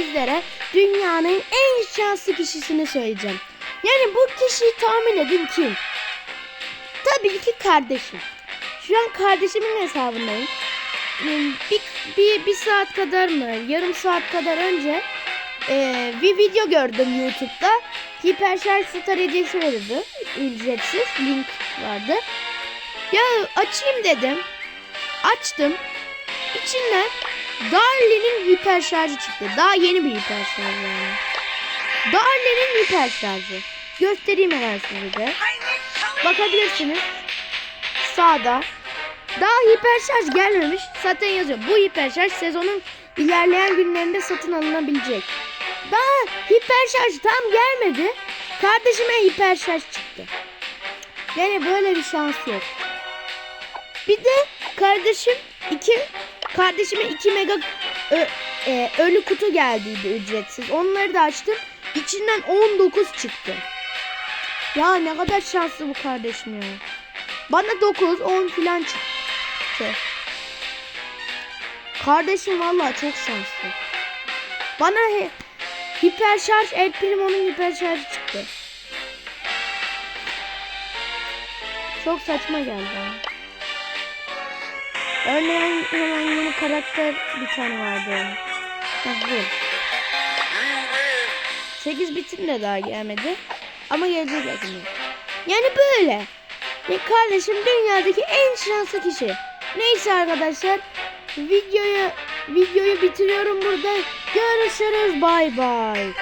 sizlere dünyanın en şanslı kişisini söyleyeceğim. Yani bu kişiyi tahmin edin kim? Tabii ki kardeşim. Şu an kardeşimin hesabındayım. Hmm, Bir, bir, bir saat kadar mı, yarım saat kadar önce eee, bir video gördüm YouTube'da. Hiperşarj Star hediyesi verildi. Ücretsiz link vardı. Ya açayım dedim. Açtım. İçinden Darlin'in hiper şarjı çıktı. Daha yeni bir hiper şarj yani. Darlin'in hiper şarjı. Göstereyim hemen size de. Bakabilirsiniz. Sağda. Daha hiper şarj gelmemiş. Zaten yazıyor. Bu hiper şarj sezonun ilerleyen günlerinde satın alınabilecek. Daha hiper şarj tam gelmedi. Kardeşime hiper şarj çıktı. Yani böyle bir şans yok. Bir de kardeşim iki kardeşime 2 mega ö- e, ölü kutu geldiydi ücretsiz. Onları da açtım. İçinden 19 çıktı. Ya ne kadar şanslı bu kardeşim ya. Bana 9, 10 filan çıktı. Kardeşim vallahi çok şanslı. Bana he, hiper şarj El Primo'nun hiper şarjı çıktı. Çok saçma geldi bana. Örneğin hemen yeni karakter bir tane vardı. Ha bu. 8 bitin de daha gelmedi. Ama gelecek yakında. Yani böyle. Ve kardeşim dünyadaki en şanslı kişi. Neyse arkadaşlar. Videoyu videoyu bitiriyorum burada. Görüşürüz. Bay bay.